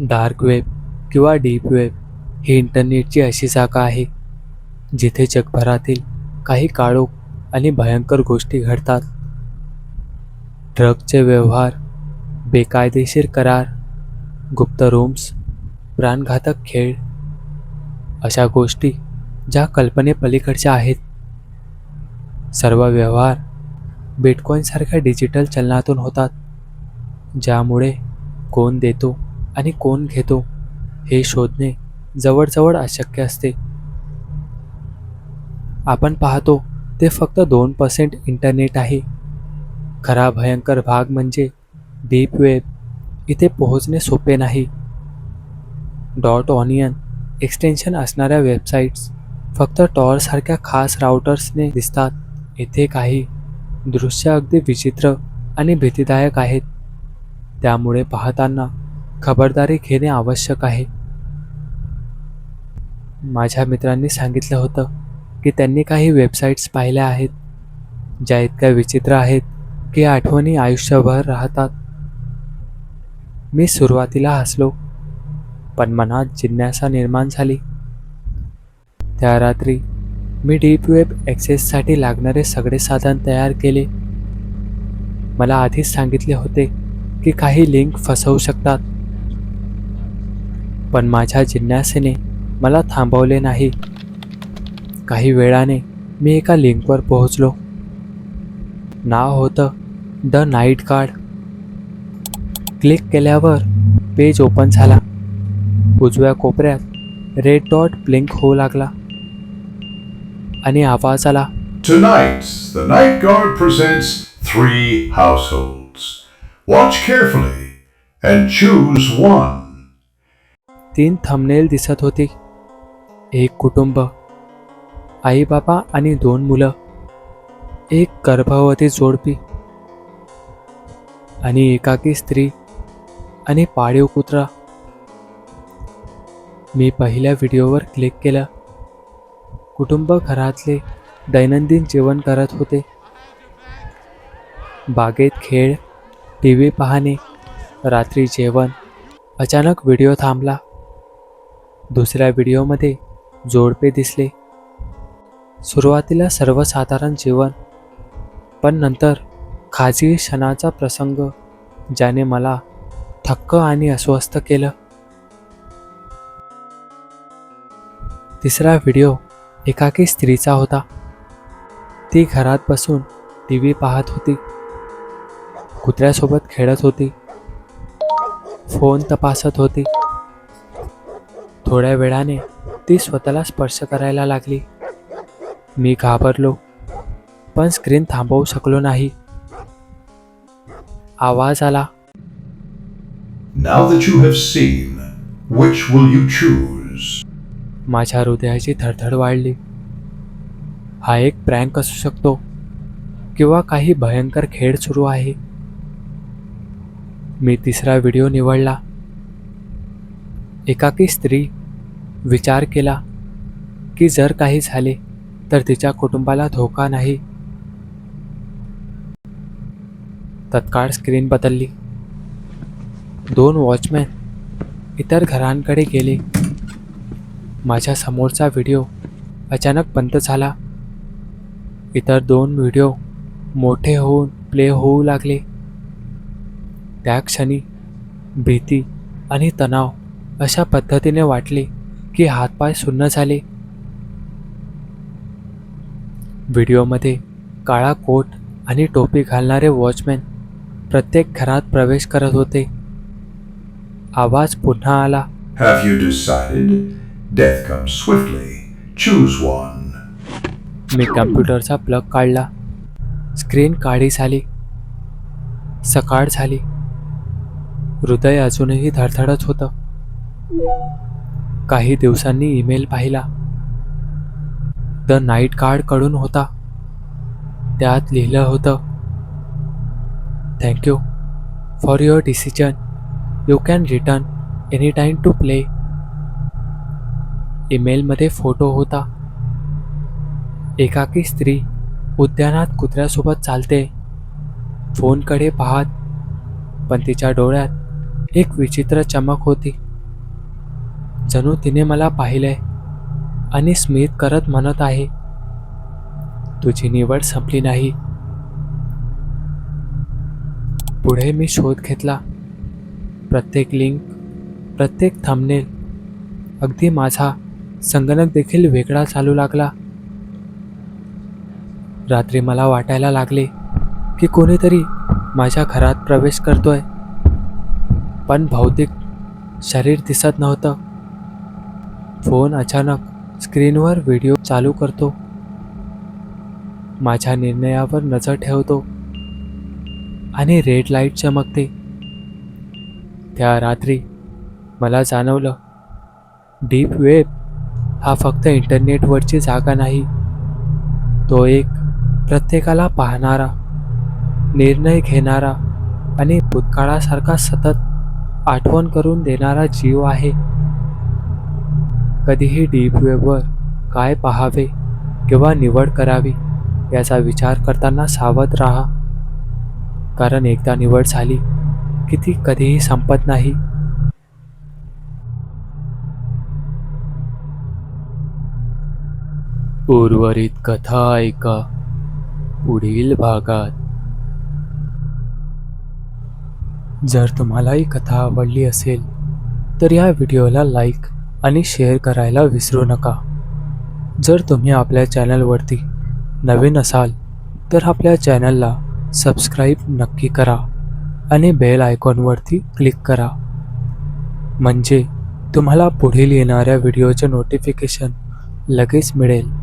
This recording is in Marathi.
डार्क वेब किंवा डीप वेब ही इंटरनेटची अशी जागा आहे जिथे जगभरातील काही काळोख आणि भयंकर गोष्टी घडतात. ड्रगचे व्यवहार बेकायदेशीर करार गुप्त रूम्स प्राणघातक खेळ अशा गोष्टी ज्या कल्पनेपलीकडच्या आहेत. सर्व व्यवहार बिटकॉईनसारख्या डिजिटल चलनातून होतात ज्यामुळे कोण देतो आणि कोण घेतो? हे शोधणे जवळजवळ अशक्य असते. आपण पाहतो ते फक्त दोन पर्सेंट इंटरनेट आहे. खरा भयंकर भाग म्हणजे डीप वेब इथे पोहोचणे सोपे नाही. डॉट ऑनियन एक्सटेन्शन असणाऱ्या वेबसाईट्स फक्त टॉरसारख्या खास राउटर्सने दिसतात. येथे काही दृश्य अगदी विचित्र आणि भीतीदायक आहेत. त्यामुळे पाहताना खबरदारी घेणे आवश्यक आहे. माझ्या मित्रांनी सांगितलं होतं की त्यांनी काही वेबसाईट्स पाहिल्या आहेत ज्या इतक्या विचित्र आहेत की आठवणी आयुष्यभर राहतात. मी सुरुवातीला हसलो पण मनात जिज्ञासा निर्माण झाली. त्या रात्री मी डीप वेब ॲक्सेससाठी लागणारे सगळे साधन तयार केले. मला आधीच सांगितले होते की काही लिंक फसवू शकतात. पण माझ्या जिज्ञासेने मला थांबवले नाही. काही वेळाने मी एका लिंकवर पोहोचलो. नाव होतं द नाईट कार्ड क्लिक केल्यावर पेज ओपन झाला. उजव्या कोपऱ्यात रेड डॉट ब्लिंक होऊ लागला. आणि आवाज आला Tonight, the Night Guard presents three households. Watch carefully and choose one. तीन थंबनेल दिसत होती. एक कुटुंब आई बाबा आणि दोन मुलं. एक गर्भवती जोडपी आणि एकाकी स्त्री आणि पाळीव कुत्रा. मी पहिल्या व्हिडिओवर क्लिक केलं. कुटुंब घरातले दैनंदिन जेवण करत होते. बागेत खेळ टी व्ही पाहणे रात्री जेवण. अचानक व्हिडिओ थांबला. दुसऱ्या व्हिडिओमध्ये जोडपे दिसले. सुरुवातीला सर्वसाधारण जीवन पण नंतर खाजगी क्षणाचा प्रसंग ज्याने मला थक्क आणि अस्वस्थ केलं. तिसरा व्हिडिओ एकाकी स्त्रीचा होता. ती घरात बसून टी व्ही पाहत होती. कुत्र्यासोबत खेळत होती. फोन तपासत होती. थोड्या वेळाने ती स्वतःला स्पर्श करायला लागली. मी घाबरलो पण स्क्रीन थांबवू शकलो नाही. आवाज आला. Now that you have seen, which will you choose? माझ्या हृदयाची धडधड वाढली. हा एक प्रँक असू शकतो किंवा काही भयंकर खेळ सुरू आहे. मी तिसरा व्हिडिओ निवडला. एकाकी स्त्री विचार केला की जर काही झाले तर तिच्या कुटुंबाला धोका नाही. तत्काळ स्क्रीन बदलली. दोन वॉचमॅन इतर घरांकडे गेले. माझ्या समोरचा व्हिडिओ अचानक बंद झाला. इतर दोन व्हिडिओ मोठे होऊन प्ले होऊ लागले. त्या क्षणी भीती आणि तणाव अशा पद्धतीने वाटले. की हातपाय सुन्न झाले. व्हिडिओमध्ये काळा कोट आणि टोपी घालणारे वॉचमॅन प्रत्येक घरात प्रवेश करत होते. आवाज पुन्हा आला. Have you decided? Death comes swiftly. Choose one. मी कम्प्युटरचा प्लग काढला. स्क्रीन काळी झाली. सकाळ झाली. हृदय अजूनही धडधडत होतं. काही दिवसांनी ईमेल पाहिला. द नाईट कार्डकडून होता. त्यात लिहिलं होतं thank you for your decision. You can return any time to play. ईमेलमध्ये photo होता. एकाकी स्त्री उद्यानात कुत्र्यासोबत चालते. फोनकडे पाहत पण तिच्या डोळ्यात एक विचित्र चमक होती. जणू तिने मला पाहिलंय आणि स्मित करत म्हणत आहे तुझी निवड संपली नाही. पुढे मी शोध घेतला. प्रत्येक लिंक प्रत्येक थंबनेल अगदी माझा संगणक देखील वेगळा चालू लागला. रात्री मला वाटायला लागले की कोणीतरी माझ्या घरात प्रवेश करतोय. पण भौतिक शरीर दिसत नव्हतं. फोन अचानक स्क्रीनवर व्हिडिओ चालू करतो. माझ्या निर्णयावर नजर ठेवतो आणि रेड लाइट चमकते. त्या रात्री मला जाणवलं डीप वेब हा फक्त इंटरनेटवरची जागा नाही तो एक प्रत्येकाला पाहणारा निर्णय घेणारा आणि भूतकाळासारखा सतत आठवण करून देणारा जीव आहे. कधीही डीप वेबवर काय पाहावे किंवा निवड करावी याचा विचार करताना सावध राहा. कारण एकदा निवड झाली की ती कधीही संपत नाही. उर्वरित कथा ऐका पुढील भागात. जर तुम्हाला ही कथा आवडली असेल तर या व्हिडिओला लाईक आणि शेअर करायला विसरू नका. जर तुम्ही आपल्या चॅनलवरती नवीन असाल तर आपल्या चॅनलला सबस्क्राईब नक्की करा आणि बेल आयकॉनवरती क्लिक करा. म्हणजे तुम्हाला पुढील येणाऱ्या व्हिडिओचे नोटिफिकेशन लगेच मिळेल.